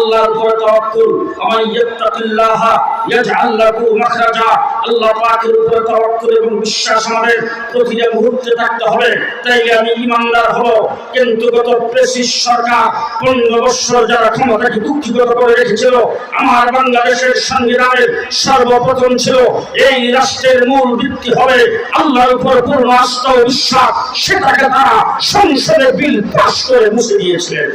আল্লাহর উপরে তাওয়াক্কুল। আমার ইয়াত্তাকিল্লাহ ইয়াজআল লাহু মাখরাজা। আল্লাহ পাকের উপরে তাওয়াক্কুল এবং বিশ্বাস আমাদের প্রতিটা মুহূর্তে থাকতে হবে। তাইলে আমি ইমানদার হব। কিন্তু গত প্রেসিস সরকার পনেরো বৎসর যারা ক্ষমতাকে কুক্ষিগত করে রেখেছিল, আমার বাংলাদেশের সংবিধানের সর্বপ্রথম ছিল, এই রাষ্ট্রের মূল ভিত্তি হবে আল্লাহর উপর পূর্ণ আস্থা ও বিশ্বাস। সেটাকে তারা সংসদে বিল পাস করে মুছে দিয়েছিলেন।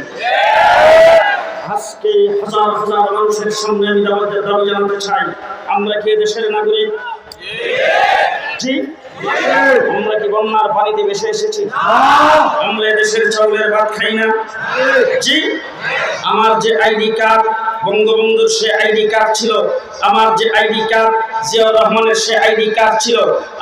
আজকে হাজার হাজার মানুষের সামনে আমি আমাদের দাবি জানাতে চাই। আমরা কি দেশের নাগরিক? জি? আমরা কি বন্যার পানিতে ভেসে এসেছি? আমরা এ দেশের চাউলের ভাত খাই না? জি? আমার যে আইডি কার্ড বঙ্গবন্ধুর সে আইডি কার্ড ছিল, আমার যে আইডি কার্ড, জিয়াউর রহমানের সে আইডি কার্ড ছিল,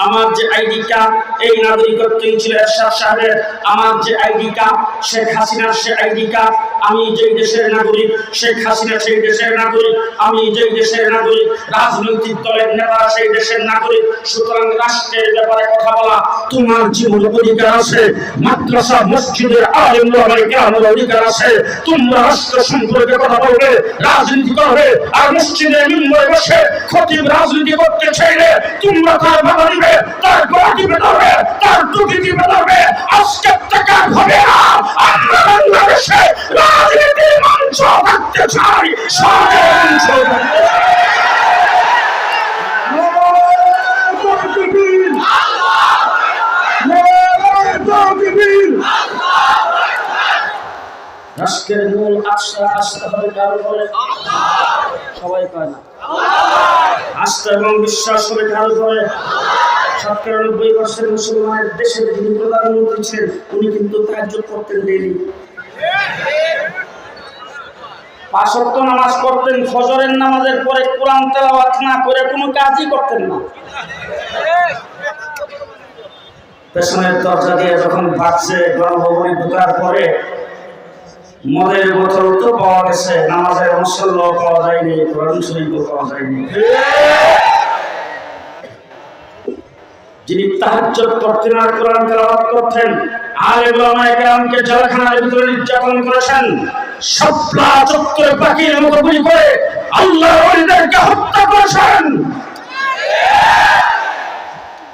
আমার যে আইডি কার্ড, এই নাগরিকত্বই ছিল এরশাদ সাহেবের, আমার যে আইডি কার্ড, শেখ হাসিনার সে আইডি কার্ড, আমি যেই দেশের নাগরিক, শেখ হাসিনা সেই দেশের নাগরিক, আমি যেই দেশের নাগরিক, রাজনৈতিক দলের নেতারা সেই দেশের নাগরিক, সুতরাং রাষ্ট্রের ব্যাপারে কথা বলা, তোমার জীবন অধিকার আছে, মাদ্রাসা, মসজিদের আলেম অধিকার আছে, তোমরা রাষ্ট্র সম্পর্কে কথা বলবে রাজনীতি করবে, আর মসজিদে মিম্বরে বসে খতিব রাজনীতি করতে চাইলে তোমরা তার বাধা তার গলা টিপে তার টুকি টিপে ধরবে। আজকে টাকা চাই। চাই। রাষ্ট্রের মূল আস্থা আস্থা হবে কার উপরে সবাই পায় না। আস্থা এবং বিশ্বাস হবে কার উপরে মুসলমানের দেশের যিনি প্রধানমন্ত্রী ছিলেন, উনি কিন্তু করতেন পাঁচ নামাজ পড়তেন, ফজরের নামাজের পরে কোরআন তেলাওয়াত না করে কোনো কাজই করতেন না। পেছনের দরজা দিয়ে যখন ভাগছে গণভবনে ঢোকার পরে মদের বোতল তো পাওয়া গেছে, নামাজের মুসল্ল পাওয়া যায়নি, কোরআন শরীফও পাওয়া যায়নি। যিনি তাহাজ্জুদ করতেন আর কোরআন তেলাওয়াত করতেন আলেম ওলামায়ে কেরামকে জেলখানার ভিতরে নির্যাতন করেছেন শাপলা চত্বরে পাখির মতো গুলি করে আল্লাহর ওলিদেরকে হত্যা করেছেন।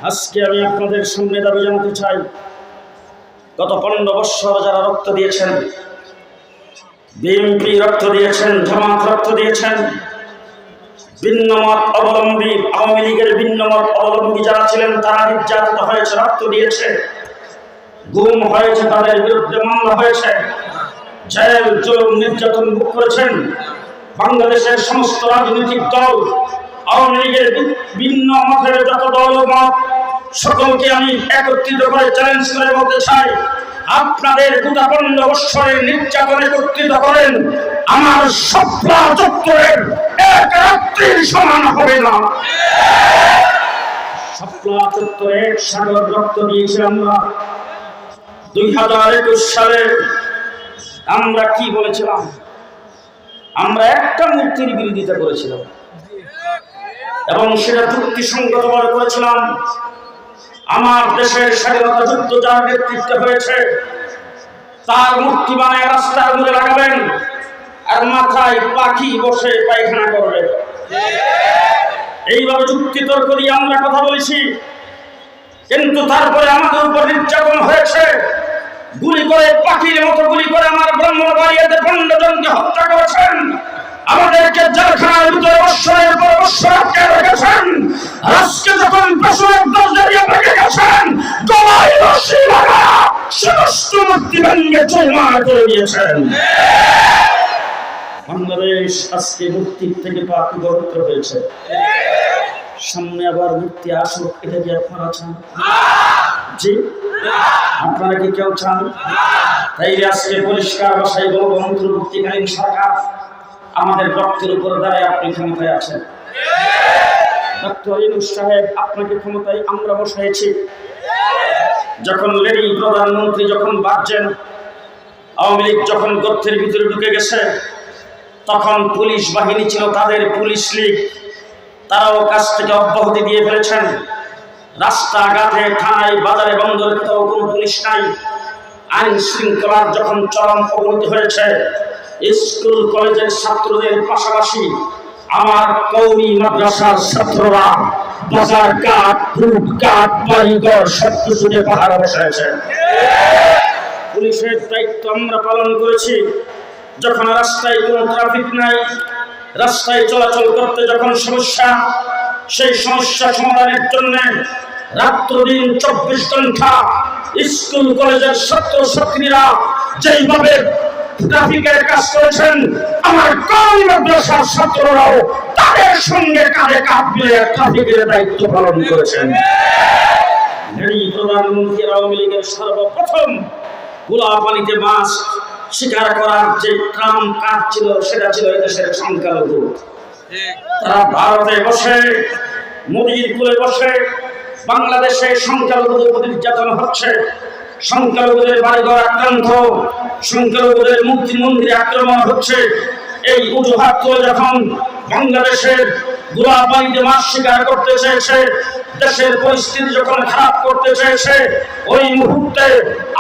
আজকে আমি আপনাদের সামনে দাবি জানাতে চাই, গত পনেরো বৎসর যারা রক্ত দিয়েছেন বিএনপি রক্ত দিয়েছেন, জামাত রক্ত দিয়েছেন। ভিন্নমত অবলম্বী আওয়ামী লীগের ভিন্নমত অবলম্বী যারা ছিলেন, তারা নির্যাতিত হয়েছে, রক্ত দিয়েছে। গুম হয়েছে, তাদের বিরুদ্ধে মামলা হয়েছে। জেল, জুলুম, নির্যাতন ভোগ করেছেন। বাংলাদেশের সমস্ত রাজনৈতিক দল, আওয়ামী লীগের ভিন্ন মতের যত দল মত, সকলকে আমি একত্রিত করে চ্যালেঞ্জ করে বলতে চাই। আপনাদের পনেরো বৎসরের নির্যাতন একত্রিত করেন। আমার সপ্লা চত্বরের এক রাত্রির সমান হবে না। সপ্লা চত্বরে এক আমরা। দুই হাজার একুশ সালে আমরা কি বলেছিলাম? আমরা একটা বিরোধিতা করেছিলাম। এবং সেটা যুক্তিসঙ্গত বলে করেছিলাম। আমার দেশের স্বাধীনতা যুদ্ধ যার নেতৃত্বে হয়েছে, তার মূর্তি বানায় রাস্তার মধ্যে লাগাবেন আর মাথায় পাখি বসে পায়খানা করবে এইভাবে যুক্তি তর্ক দিয়ে আমরা কথা বলেছি, কিন্তু তারপরে আমাদের উপর নির্যাতন হয়েছে। গুলি করে পাখির মতো গুলি করে আমার ব্রহ্মবাড়িয়াতে পনেরো জনকে হত্যা করেছেন। আমাদেরকে জেলখানার ভিতরে পর আটকে রেখেছেন। আজকে যখন গেছেন, গলায় রশি লাগা সমস্ত চৌমার করে দিয়েছেন। বাংলাদেশ আজকে মূর্তির থেকে পাক পবিত্র হয়েছে। সামনে আবার মূর্তি আসুক, এটা কি আপনারা চান? জি? আপনারা কি কেউ চান? তাই আজকে পরিষ্কার ভাষায় বলব, অন্তর্বর্তীকালীন সরকার আমাদের রক্তের উপর দাঁড়ায় আপনি ক্ষমতায় আছেন। ডক্টর সাহেব, আপনাকে ক্ষমতায় আমরা বসাইছি। যখন লেডি প্রধানমন্ত্রী যখন বাড়ছেন আওয়ামী লীগ যখন গর্তের ভিতরে ঢুকে গেছে, তখন পুলিশ বাহিনী ছিল তাদের পুলিশ লীগ। তারাও কাছ থেকে অব্যাহতি দিয়ে ফেলেছেন। রাস্তাঘাটে, থানায়, বাজারে, বন্দরে কোথাও কোনো পুলিশ নাই। আইন শৃঙ্খলার যখন চরম অবনতি হয়েছে স্কুল, কলেজের ছাত্রদের পাশাপাশি আমার কৌমি মাদ্রাসার ছাত্ররা বাজার কাঠ, ফুট কাঠ, বাড়িঘর কিছুতে পাহারা বসাইছে। পুলিশের দায়িত্ব আমরা পালন করেছি। যখন রাস্তায় কোনো ট্রাফিক নাই, রাস্তায় চলাচল করতে যখন সমস্যা, সেই সমস্যা সমাধানের জন্য রাত্র দিন চব্বিশ ঘণ্টা স্কুল, কলেজের ছাত্র ছাত্রীরা যেইভাবে ট্রাফিকের কাজ করেছেন। আমার কম মাদ্রাসার ছাত্ররাও তাদের সঙ্গে কাঁধে কাঁধ মিলে ট্রাফিকের দায়িত্ব পালন করেছেন। প্রধানমন্ত্রী আওয়ামী লীগের সর্বপ্রথম গোলা পানিতে মাছ শিকার করার যে ট্রাম কাজ ছিল, সেটা ছিল এদেশের সংখ্যালঘু। তারা ভারতে বসে, মোদির কুলে বসে, বাংলাদেশে সংখ্যালঘুদের নির্যাতন হচ্ছে। সংখ্যালঘুদের বাড়িঘর আক্রান্ত। সংখ্যালঘুদের মূর্তি মন্দিরে আক্রমণ হচ্ছে। এই অজুহাত যখন বাংলাদেশের গোলা পানিতে মাছ শিকার করতে চেয়েছে, দেশের পরিস্থিতি যখন খারাপ করতে চেয়েছে, ওই মুহূর্তে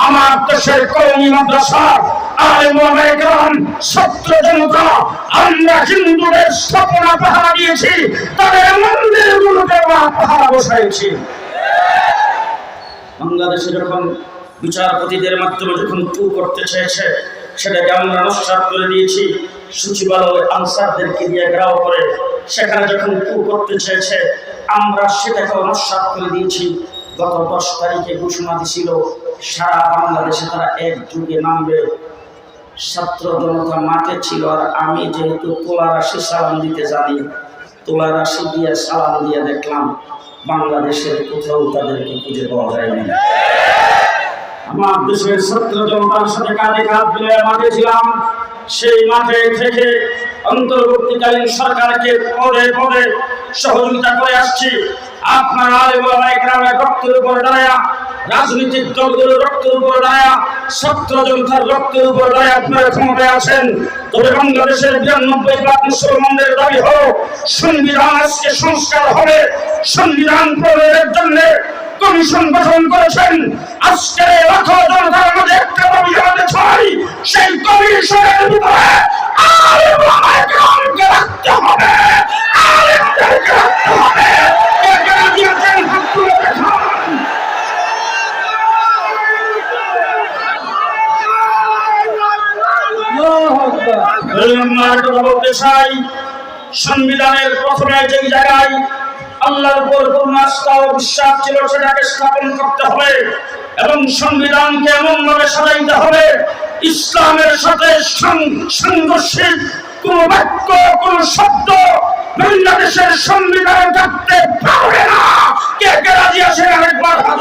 আমার দেশের কৌমি মাদ্রাসা জনতা, আমরা বসাইছি। বাংলাদেশে যখন বিচারপতিদের মাধ্যমে যখন টু করতে চেয়েছে, সেটাকে আমরা নস্বাত করে দিয়েছি। সচিবালয় আনসারদেরকে দিয়ে গ্রাহ করে সেখানে যখন টু করতে চেয়েছে, আমরা সেটাকেও নস্বাত করে দিয়েছি। গত দশ তারিখে ঘোষণা দিছিল, সারা বাংলাদেশে তারা একযুগে নামবে। ছাত্র জনতা মাঠে ছিল, আর আমি যেহেতু তোলা রাশি সালাম দিতে জানি তোলা রাশি দিয়ে সালাম দিয়ে দেখলাম, বাংলাদেশের কোথাও তাদেরকে খুঁজে পাওয়া যায়নি। আমার দেশের ছাত্র জনতার সাথে কাঁধে কাঁধ মিলে মাঠে ছিলাম। সেই মাঠে থেকে অন্তর্বর্তীকালীন সরকারকে পদে পদে সহযোগিতা করে আসছি। আপনার আলেমায় রক্তের উপর দাঁড়ায়া, রাজনৈতিক দলগুলোর রক্তের উপর দাঁড়ায়া, ছাত্র জনতার রক্তের উপর দাঁড়ায় আপনারা ক্ষমতায় আছেন। তবে বাংলাদেশের বিরানব্বই লাখ মুসলমানদের দাবি হলো, সংবিধান আজকে সংস্কার হবে, সংবিধান প্রয়োগের জন্য কমিশন গঠন করেছেন। আজকে সংবিধানের প্রথমে যে জায়গায় আল্লাহর উপর পূর্ণ আস্থা ও বিশ্বাস ছিল সেটাকে স্থাপন করতে হবে এবং সংবিধানকে এমন ভাবে সাজাইতে হবে, ইসলামের সাথে সংঘর্ষিক কোন বাক্য, কোন শব্দ বাংলাদেশের সংবিধানে থাকতে পারবে না। কে কে রাজি আছেন? আরেকবার হাত